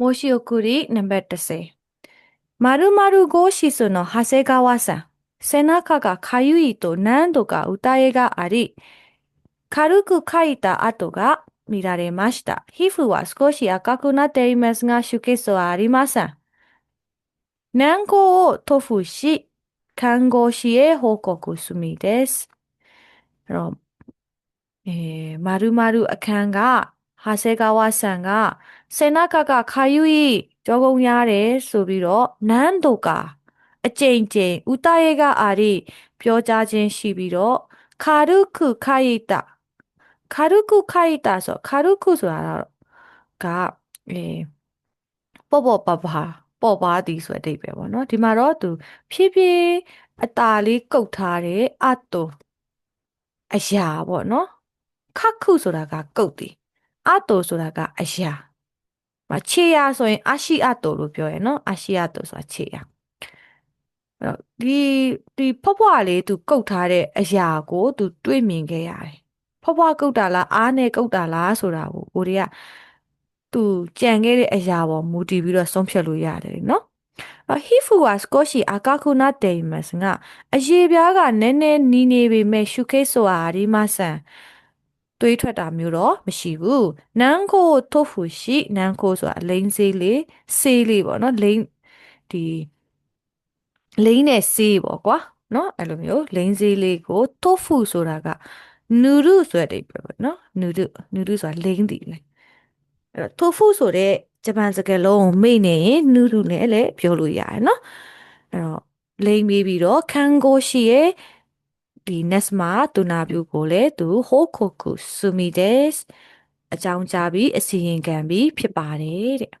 申し送りナベッセ。〇〇シスの長谷川さん。背中がかゆいと何度か歌いがあり、軽く書いた跡が見られました。皮膚は少し赤くなっていますが、出血はありません。難航を塗布し、看護師へ報告済みです。あの、えー、〇〇案が ဟာဆေကာဝဆန်ကစေနာကကခါယူဤကြောကုံရတယ်ဆိုပြီးတော့နန်းတို့ကအကြိမ်ကြိမ်ဥတယေကအာရီပြောကြားခြင်းရှိပြီးတော့ခါရုခုခိုင်တာခါရုခုခိုင်တာဆိုခါရုခုဆိုတာတော့ကအဲပေါ့ပေါ့ပါပါပေါ့ပါသည်ဆိုတဲ့အဓိပ္ပာယ်ပေါ့နော်ဒီမှာတော့သူဖြည်းဖြည်းအตาလေးကုတ်ထားတဲ့အတုအရာပေါ့နော်ခတ်ခုဆိုတာကကုတ်သည် အတုဆိုတာကအရာမခြေရာဆိုရင်အရှိအတုလို့ပြောရယ်နော်အရှိအတုဆိုတာခြေရာအဲ့တော့ဒီဒီဖွားဖွားလေးသူကုတ်ထားတဲ့အရာကိုသူတွေ့မြင်ခဲ့ရတယ်ဖွားဖွားကုတ်တာလားအားနဲ့ကုတ်တာလားဆိုတာကိုကိုတွေကသူကြံခဲ့တဲ့အရာပေါ်မူတည်ပြီးတော့ဆုံးဖြတ်လို့ရတယ်လေနော်ဟီဖူဝါစကိုရှိအကာခုနာတေမစငါအရေးပြားကနည်းနည်းနီးနေပေမဲ့ရှုခိဆိုအာရီမဆန် တွေးထွက်တာမျိုးတော့မရှိဘူးနန်းကိုထို့ဖူရှိနန်းကိုဆိုတာလိန်စေးလေးစေးလေးပေါ့နော်လိန်ဒီလိန်နဲ့စေးပေါ့ကွာနော်အဲ့လိုမျိုးလိန်စေးလေးကိုထို့ဖူဆိုတာကနူရုဆိုတဲ့အဓိပ္ပာယ်ပေါ့နော်နူရုနူရုဆိုတာလိန်တည်လေအဲ့တော့ထို့ဖူဆိုတဲ့ဂျပန်စကားလုံးကိုမိတ်နေရင်နူရုနဲ့လည်းပြောလို့ရတယ်နော်အဲ့တော့လိန်ပြီးပြီးတော့ခံကိုရှိရဲ့ ဒီ next မှာတူနာပြူကိုလည်းသူ hokoku sumi des အကြောင်းကြားပြီးအစီရင်ခံပြီးဖြစ်ပါတယ်တဲ့